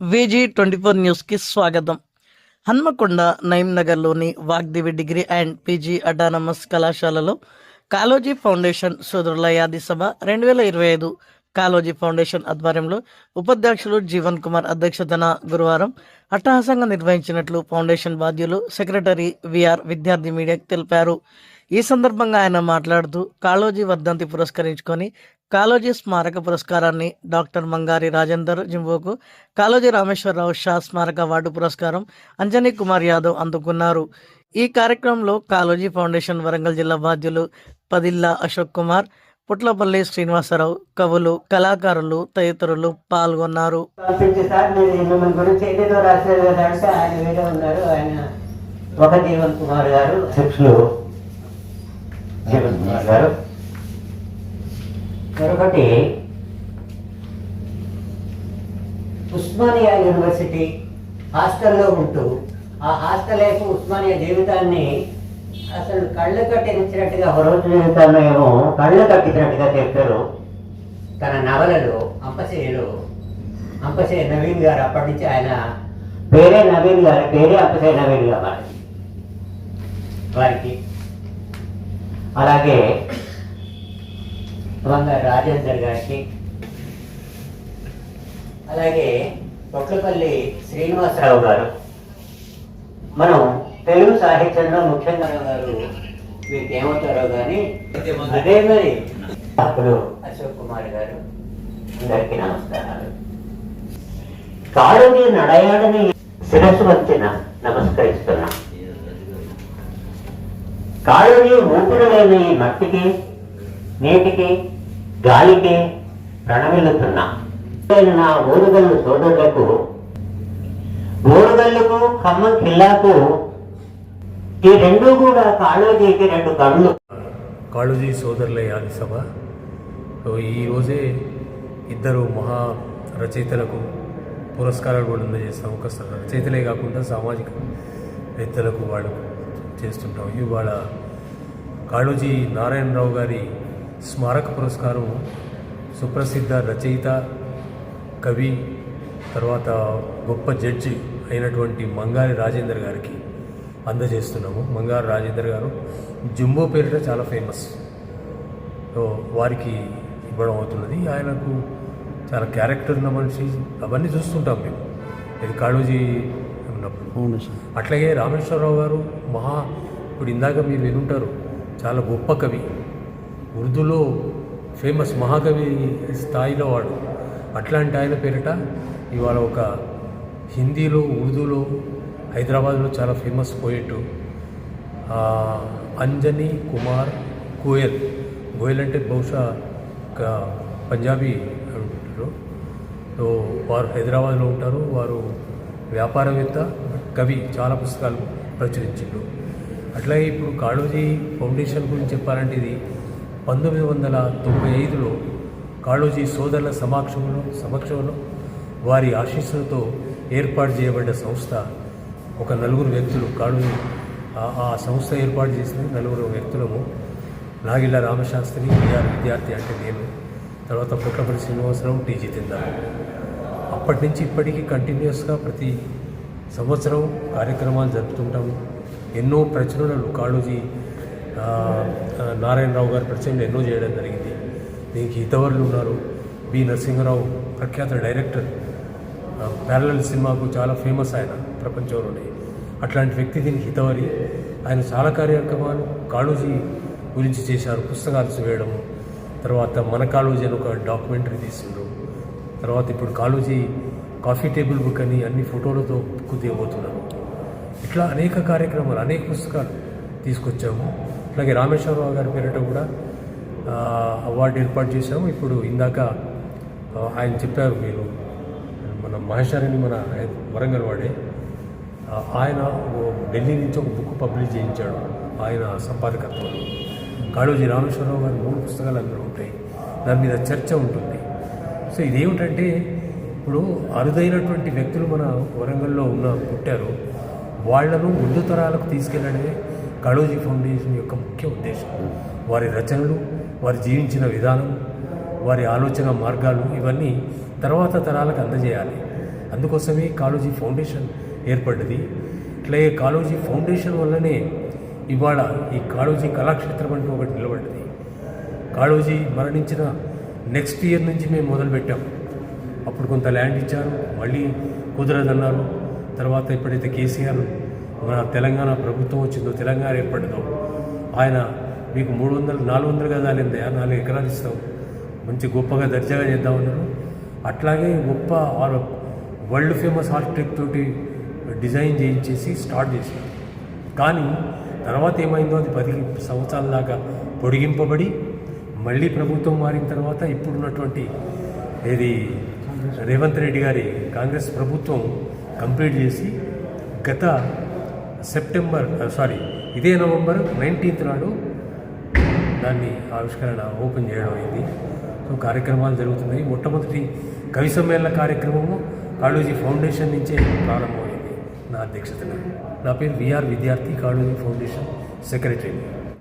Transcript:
విజీ twenty four న్యూస్కి స్వాగతం. హన్మకొండ నయీం నగర్లోని Vagdevi degree and PG autonomous కళాశాలలో కాలోజీ ఫౌండేషన్ సోదరుల యాది సభ రెండు వేల ఇరవై ఐదు కాలోజీ ఫౌండేషన్ ఆధ్వర్యంలో ఉపాధ్యక్షులు జీవన్ కుమార్ అధ్యక్షతన గురువారం అట్టహాసంగా నిర్వహించినట్లు ఫౌండేషన్ బాధ్యులు సెక్రటరీ విఆర్ విద్యార్థి మీడియాకు తెలిపారు. ఈ సందర్భంగా ఆయన మాట్లాడుతూ కాళోజీ వర్ధంతి పురస్కరించుకొని కాళోజీ స్మారక పురస్కారాన్ని డాక్టర్ మంగారి రాజేందర్ జింబోకు కాళోజీ రామేశ్వరరావు షా స్మారక అవార్డు పురస్కారం అంజనీ కుమార్ యాదవ్ అందుకున్నారు. ఈ కార్యక్రమంలో కాళోజీ ఫౌండేషన్ వరంగల్ జిల్లా బాధ్యులు పదిల్లా అశోక్ కుమార్ పుట్లపల్లి శ్రీనివాసరావు కవులు కళాకారులు తదితరులు పాల్గొన్నారు. ఒక జీవన్ కుమార్ గారు అధ్యక్షులు మరొకటి ఉస్మానియా యూనివర్సిటీ హాస్టల్లో ఉంటూ ఆ హాస్టల్ లైఫ్ ఉస్మానియా జీవితాన్ని అసలు కళ్ళు కట్టించినట్టుగా ఒక రోజు జీవితాన్ని ఏమో కళ్ళు కట్టించినట్టుగా చెప్పారు తన నవలలు అంపశేయులు అంపశయ్య నవీన్ గారు అప్పటి నుంచి ఆయన పేరే నవీన్ గారు పేరే అంపశయ్య నవీన్ గారు వారికి. అలాగే వంగ రాజేందర్ గారికి అలాగే పొట్లపల్లి శ్రీనివాసరావు గారు మనం తెలుగు సాహిత్యంలో ముఖ్యంగా గారు మీకు ఏమవుతారో కానీ అదే మరి అప్పుడు అశోక్ కుమార్ గారు అందరికీ నమస్కారాలు. కాడుని నడయాడని శిరస్సు వంచిన నమస్కరిస్తున్నాను. కాళ్ళని ఊపిరి లేని ఈ మట్టికి నేటికి గాలికి ప్రణమిల్లుతున్నా. నేను నా ఓరుగల్లు సోదరులకు ఓరుగల్లుకు ఖమ్మం కిల్లాకు ఈ రెండు కూడా కాళ్ళోజీకి రెండు కళ్ళు. కాళోజీ సోదరుల యాది సభ సో ఈరోజే ఇద్దరు మహా రచయితలకు పురస్కారాలు కూడా అందజేస్తాం. ఒక రచయితలే కాకుండా సామాజిక వేత్తలకు వాళ్ళకు. చేస్తుంటాం. ఇవాళ కాళోజీ నారాయణరావు గారి స్మారక పురస్కారం సుప్రసిద్ధ రచయిత కవి తర్వాత గొప్ప జడ్జి అయినటువంటి మంగారి రాజేందర్ గారికి అందజేస్తున్నాము. మంగారు రాజేందర్ గారు జంబో పేరిట చాలా ఫేమస్. సో వారికి ఇవ్వడం అవుతున్నది. ఆయనకు చాలా క్యారెక్టర్ ఉన్న మనిషి. అవన్నీ చూస్తుంటాం మేము. ఇది కాళోజీ ఉన్నప్పుడు. అట్లాగే రామేశ్వరరావు గారు మహా ఇప్పుడు ఇందాక మీరు వినుంటారు చాలా గొప్ప కవి. ఉర్దూలో ఫేమస్ మహాకవి స్థాయిలో వాడు. అట్లాంటి ఆయన పేరిట ఇవాళ ఒక హిందీలో ఉర్దూలో హైదరాబాద్లో చాలా ఫేమస్ పోయిట్ అంజనీ కుమార్ గోయల్. గోయల్ అంటే బహుశా ఒక పంజాబీ అనుకుంటారు సో వారు హైదరాబాద్లో ఉంటారు వారు వ్యాపారవేత్త కవి చాలా పుస్తకాలు ప్రచురించారు అట్లాగే ఇప్పుడు కాళోజీ ఫౌండేషన్ గురించి చెప్పాలంటే ఇది పంతొమ్మిది వందల తొంభై ఐదులో కాళోజీ సోదరుల సమక్షంలో సమక్షంలో వారి ఆశీస్సులతో ఏర్పాటు చేయబడ్డ సంస్థ ఒక నలుగురు వ్యక్తులు కాళోజీ ఆ- సంస్థ ఏర్పాటు చేసిన నలుగురు వ్యక్తులము. నాగిళ్ళ రామశాస్త్రి విద్యార్థి అంటే నేను. తర్వాత పుట్టపల్లి శ్రీనివాసరావు టీ జితేందర్ అప్పటి నుంచి ఇప్పటికీ కంటిన్యూస్గా ప్రతి సంవత్సరం కార్యక్రమాలు జరుపుతుంటాము ఎన్నో ప్రచురణలు కాళోజీ నారాయణరావు గారి ప్రచురణలు ఎన్నో చేయడం జరిగింది. దీనికి హితవర్లు ఉన్నారు. బి. నరసింహరావు ప్రఖ్యాత డైరెక్టర్. ప్యారలల్ సినిమాకు చాలా ఫేమస్ ఆయన ప్రపంచంలోనే. అట్లాంటి వ్యక్తి దీనికి హితవరి. ఆయన చాలా కార్యక్రమాలు కాళోజీ గురించి చేశారు. పుస్తకాలు వేయడము తర్వాత మన కాళోజీ అని ఒక డాక్యుమెంటరీ తీసిండ్రు. తర్వాత ఇప్పుడు కాళోజీ కాఫీ టేబుల్ బుక్ అని అన్ని ఫోటోలతో కుదియబోతున్నారు. ఇట్లా అనేక కార్యక్రమాలు అనేక పుస్తకాలు తీసుకొచ్చాము. అలాగే రామేశ్వరరావు గారి పేరిట కూడా అవార్డు ఏర్పాటు చేశాము. ఇప్పుడు ఇందాక ఆయన చెప్పారు మీరు మన మహేశ్వరిని మన వరంగల్ వాడే ఆయన ఓ ఢిల్లీ నుంచి ఒక బుక్ పబ్లిష్ చేయించాడు ఆయన సంపాదకత్వంలో. కాళోజీ రామేశ్వరరావు గారి మూడు పుస్తకాలు అందులో ఉంటాయి. దాని మీద చర్చ ఉంటుంది. సో ఇదేమిటంటే ఇప్పుడు అరుదైనటువంటి వ్యక్తులు మన వరంగల్లో ఉన్న పుట్టారు వాళ్ళను ముందు తరాలకు తీసుకెళ్ళడమే కాళోజీ ఫౌండేషన్ యొక్క ముఖ్య ఉద్దేశం. వారి రచనలు వారు జీవించిన విధానం వారి ఆలోచన మార్గాలు ఇవన్నీ తర్వాత తరాలకు అందజేయాలి. అందుకోసమే కాళోజీ ఫౌండేషన్ ఏర్పడ్డది. ఇట్లా ఈ కాళోజీ ఫౌండేషన్ వల్లనే ఇవాళ ఈ కాళోజీ కళాక్షేత్రం అంటూ ఒకటి నిలబడ్డది. కాళోజీ మరణించిన నెక్స్ట్ ఇయర్ నుంచి మేము మొదలుపెట్టాం. అప్పుడు కొంత ల్యాండ్ ఇచ్చారు మళ్ళీ కుదరదన్నారు. తర్వాత ఎప్పుడైతే కేసీఆర్ మన తెలంగాణ ప్రభుత్వం వచ్చిందో తెలంగాణ ఏర్పడిందో ఆయన మీకు మూడు వందలు నాలుగు వందలు కదా లేదా నాలుగు ఎకరాలు ఇస్తాం మంచి గొప్పగా దర్జాగా చేద్దామన్నారు. అట్లాగే గొప్ప వరల్డ్ ఫేమస్ ఆర్కిటెక్ట్ తోటి డిజైన్ చేయించేసి స్టార్ట్ చేశారు. కానీ తర్వాత ఏమైందో అది పది సంవత్సరాల దాకా పొడిగింపబడి మళ్ళీ ప్రభుత్వం మారిన తర్వాత ఇప్పుడున్నటువంటి ఇది రేవంత్ రెడ్డి గారి కాంగ్రెస్ ప్రభుత్వం కంప్లీట్ చేసి గత సెప్టెంబర్ సారీ ఇదే నవంబర్ నైన్టీన్త్ నాడు దాన్ని ఆవిష్కరణ ఓపెన్ చేయడం అయింది. సో కార్యక్రమాలు జరుగుతున్నాయి. మొట్టమొదటి కవి సమ్మేళన కార్యక్రమము కాళోజీ ఫౌండేషన్ నుంచే ప్రారంభమైంది. నా అధ్యక్షతన నా పేరు విఆర్ విద్యార్థి కాళోజీ ఫౌండేషన్ సెక్రటరీ.